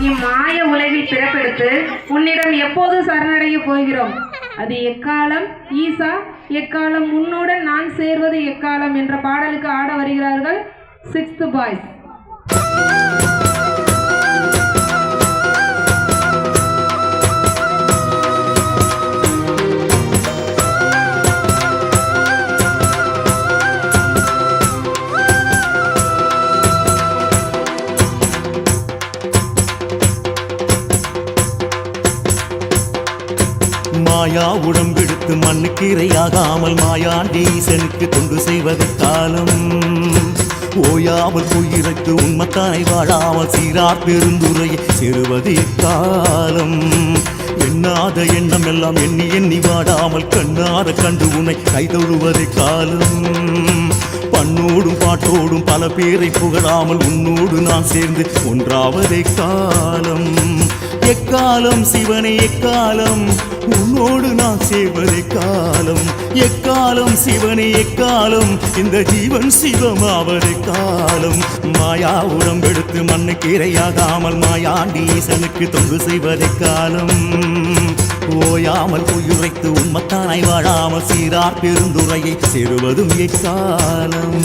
இம்மாய உலகில் பிறப்பெடுத்து உன்னிடம் எப்போது சரணடைய போகிறோம்? அது எக்காலம்? ஈசா எக்காலம்? உன்னுடன் நான் சேர்வது எக்காலம்? என்ற பாடலுக்கு ஆட வருகிறார்கள் சிக்ஸ்த் பாய்ஸ் மாயா உடம்பெடுத்து மண்ணுக்கு இரையாகாமல் மாயாண்டீசனுக்கு தொண்டு செய்வது காலம் ஓயாமல் உயிருக்கு உண்மத்தானை வாழாமல் சீரார் பெருந்துரையை செருவது காலம் எண்ணாத எண்ணம் எல்லாம் எண்ணி எண்ணி வாடாமல் கண்ணாத கண்டு உன்னை கைதொழுவது காலம் பண்ணோடும் பாட்டோடும் பல பேரை புகழாமல் உன்னோடு நான் சேர்ந்து ஒன்றாவதே காலம். எக்காலம்? சிவனே எக்காலம்? உன்னோடு நான் சேவதை காலம் எக்காலம்? சிவனே எக்காலம்? இந்த ஜீவன் சிவமாவதே காலம் மாயா உடம்பெடுத்து மண்ணுக்கு இரையாகாமல் மாயாண்டீசனுக்கு தொண்டு செய்வதை காலம் ஓயாமல் உயிரைத்து உண்மத்தானாய் வாழாமல் சீரார் பெருந்துரையை சேருவதும் எக்காலம்?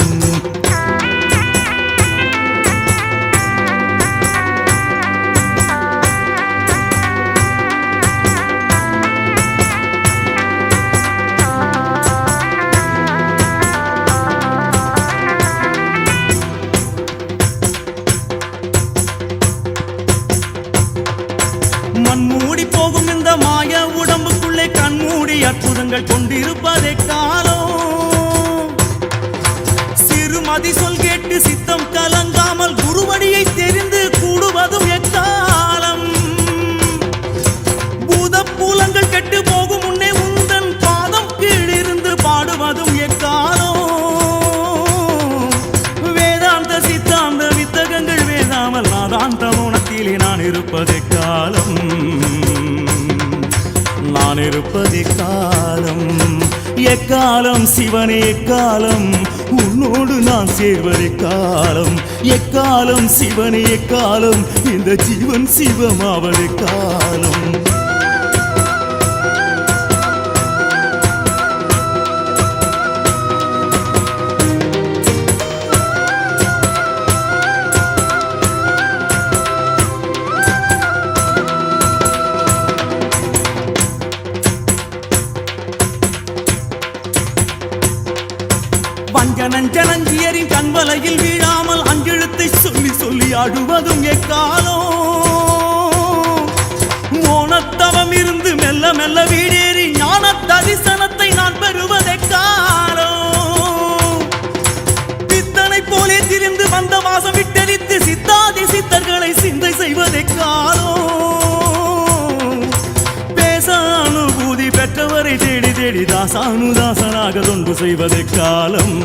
அற்புதங்கள் கொண்டிருப்பதே காலம். சிறுமதி சொல் கேட்டு சித்தம் கலங்காமல் குருவடியை தெரிந்து கூடுவதும் எக்காலம். பூதப்பூலங்கள் கெட்டு போகும் முன்னே உந்தன் பாதம் கீழிருந்து பாடுவதும் எக்காலம். வேதாந்த சித்தாந்த வித்தகங்கள் வேதாமல் நாதாந்த மோனத்திலே நான் இருப்பதே காலம். நான் இருப்பது காலம் எக்காலம் சிவனே எக்காலம் உன்னோடு நான் சேர்வது காலம் எக்காலம் சிவனே எக்காலம் இந்த ஜீவன் சிவமாவதே காலம் வஞ்சனஞ்சனஞ்சியரின் கண்வலையில் வீழாமல் அஞ்செழுத்தை சொல்லி சொல்லி அழுவதும் எக்காலோ மோனத்தவம் இருந்து மெல்ல மெல்ல வீடேறி ஞான தரிசனத்தை நான் பெறுவதே காலோ பித்தனை போலே திரிந்து வந்த வாசம் விட்டெரித்து சித்தாதி சித்தர்களை சிந்தை செய்வதே காலோ பேச அனுபூதி பெற்றவரை தேடி தேடி தாசானுதாசனாக தொண்டு செய்வதே காலம்.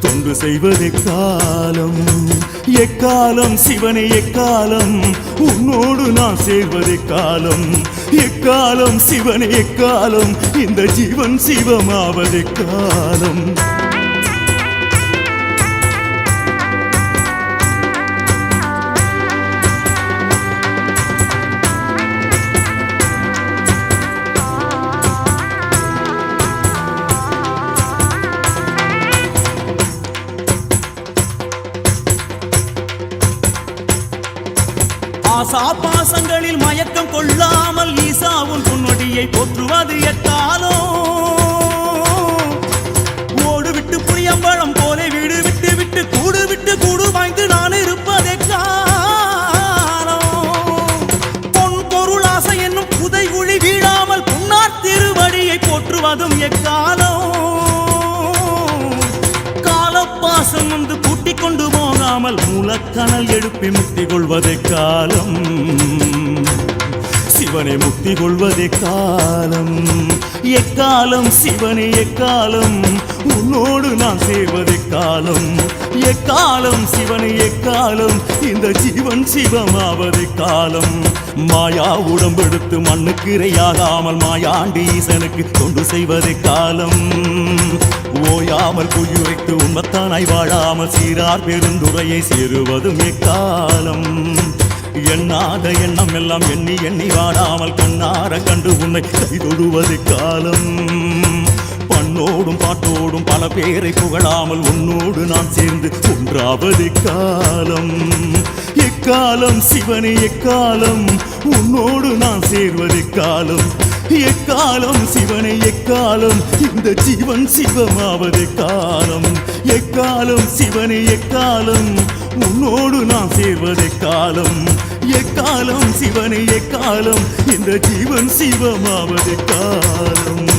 தொண்டு செய்வதே காலம். எக்காலம் சிவனை எக்காலம். உன்னோடு நான் சேர்வதே காலம். எக்காலம் சிவனை எக்காலம். இந்த ஜீவன் சிவமாவதே காலம். ஆசா பாசங்களில் மயக்கம் கொள்ளாமல் ஈசாவும் பொன்னொடியை போற்றுவது எக்காலம் கூட்டிக் கொண்டு போகாமல் மூலக்கணல் எழுப்பி முக்தி கொள்வதே காலம். சிவனை முக்தி கொள்வதே காலம். எக்காலம்? சிவனை எக்காலம்? உன்னோடு நான் சேர்வதே காலம். எக்காலம்? சிவனை எக்காலம்? இந்த ஜீவன் ஜீவன் சிவமாவது காலம். மாயா உடம்பெடுத்து மண்ணுக்கு இரையாகாமல் மாயாண்டி ஈசனுக்கு தொண்டு செய்வதே காலம். ஓயாமல் பொய்யுரைத்து உண்மத்தானாய் வாழாமல் சீரார் பெருந்துரையை சேருவதும் எக்காலம் எண்ணாத எண்ணம் எல்லாம் எண்ணி எண்ணி வாடாமல் கண்ணார கண்டு உன்னை கைதொழுவது காலம். உன்னோடும் பாட்டோடும் பல பேரை புகழாமல் உன்னோடு நான் சேர்ந்து ஒன்றாவது காலம். எக்காலம் சிவனே எக்காலம் உன்னோடு நான் சேர்வது காலம். எக்காலம் சிவனை எக்காலம் இந்த ஜீவன் சிவமாவது காலம். எக்காலம் சிவனை எக்காலம் உன்னோடு நான் சேர்வது காலம். எக்காலம் சிவனை எக்காலம் இந்த ஜீவன் சிவமாவது காலம்.